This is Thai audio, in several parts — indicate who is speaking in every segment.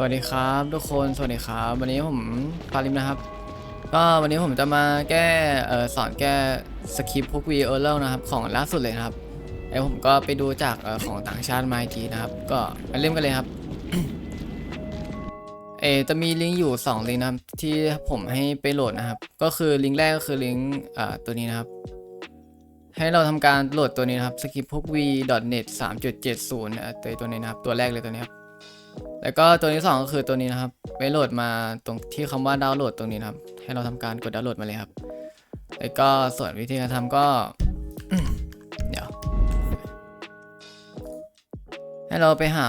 Speaker 1: สวัสดีครับทุกคนสวัสดีครับ วันนี้ผมปาลิมนะครับ ก็วันนี้ผมจะมาแก้เออสอนแก้สคริปต์พวกวีเออร์เลนะครับ ของล่าสุดเลยครับไอผมก็ไปดูจากออของต่างชาติมาอีกทีนะครับ ก็มาเล่นกันเลยครับเอจะมีลิงก์อยู่ 2 ลิงก์นะครับที่ผมให้ไปโหลดนะครับ ก็คือลิงก์แรกก็คือลิงก์อ่าตัวนี้นะครับ ให้เราทำการโหลดตัวนี้นะครับ script พวก v.net 3.70นะตัวตัวนี้นะครับตัวแรกเลยตัวนี้ครับ แล้วก็ตัวที่สองก็คือตัวนี้นะครับไปโหลดมาตรงที่คำว่าดาวน์โหลดตรงนี้นะครับ ให้เราทำการกดดาวน์โหลดมาเลยครับ แล้วก็ส่วนวิธีการทำก็ เดี๋ยว ให้เราไปหา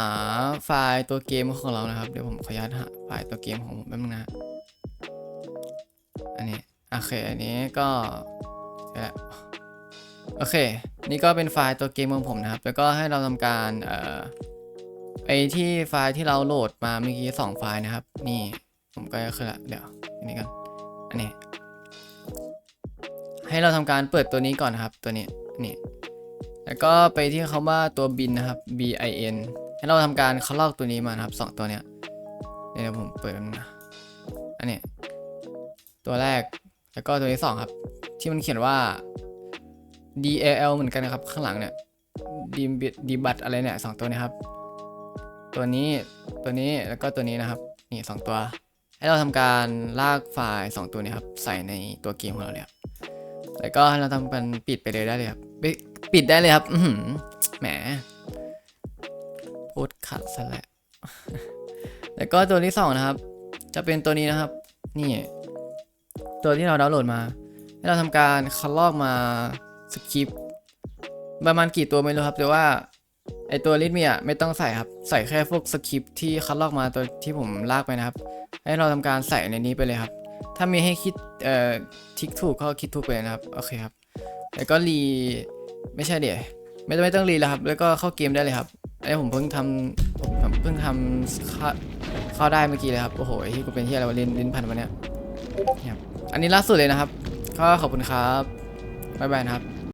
Speaker 1: ไฟล์ตัวเกมของเรานะครับ เดี๋ยวผมขออนุญาตหาไฟล์ตัวเกมของผมแป๊บนึงนะอันนี้โอเคอันนี้ก็เดี๋ยวโอเค นี่ก็เป็นไฟล์ตัวเกมของผมนะครับ แล้วก็ให้เราทำการเอ่อ ไปที่ไฟล์ที่เราโหลดมาเมื่อกี้สองไฟล์นะครับ นี่ผมก็คือละเดี๋ยวอันนี้กันอันนี้ ให้เราทำการเปิดตัวนี้ก่อนนะครับ ตัวนี้นี่แล้วก็ไปที่คำว่าตัวบินนะครับ B I N ให้เราทำการเขาลอกตัวนี้มานะครับสองตัวเนี้ยเดี๋ยวผมเปิดมันนะอันนี้ตัวแรกแล้วก็ตัวที่สองครับ ที่มันเขียนว่า D A L เหมือนกันนะครับ ข้างหลังเนี่ยดีดีบัตอะไรเนี่ยสองตัวเนี้ครับ ตัวนี้ตัวนี้แล้วก็ตัวนี้นะครับนี่สองตัว ให้เราทำการลากไฟล์สองตัวนี้ครับใส่ในตัวเกมของเราเลยครับแล้วก็ให้เราทำการปิดไปเลยได้เลยครับปิดปิดได้เลยครับอืแหมพูดขัดซะแล้วแล้วก็ตัวที่สองนะครับ จะเป็นตัวนี้นะครับนี่ตัวที่เราดาวน์โหลดมา ให้เราทำการคัดลอกมาสคริปต์ประมาณกี่ตัวไม่รู้ครับแต่ว่า ไอตัวลิทเมีอะไม่ต้องใส่ครับ ใส่แค่พวกสคริปที่คัดลอกมาตัวที่ผมลากไปนะครับ ให้เราทำการใส่ในนี้ไปเลยครับ ถ้ามีให้คิดเอ่อทิกถูกก็คิดถูกไปเลยนะครับ โอเคครับ แล้วก็รีไม่ใช่เดี๋ยวไม่ต้องไม่ต้องรีแล้วครับ แล้วก็เข้าเกมได้เลยครับไอ้ผมเพิ่งทำผมผมเพิ่งทำเข้าเข้าได้เมื่อกี้เลยครับ โอ้โหที่กูเป็นที่อะไรวะลิ้นลิ้นพันวันเนี้ยเนี่ยอันนี้ล่าสุดเลยนะครับ ก็ขอบคุณครับบ๊ายบายนะครับ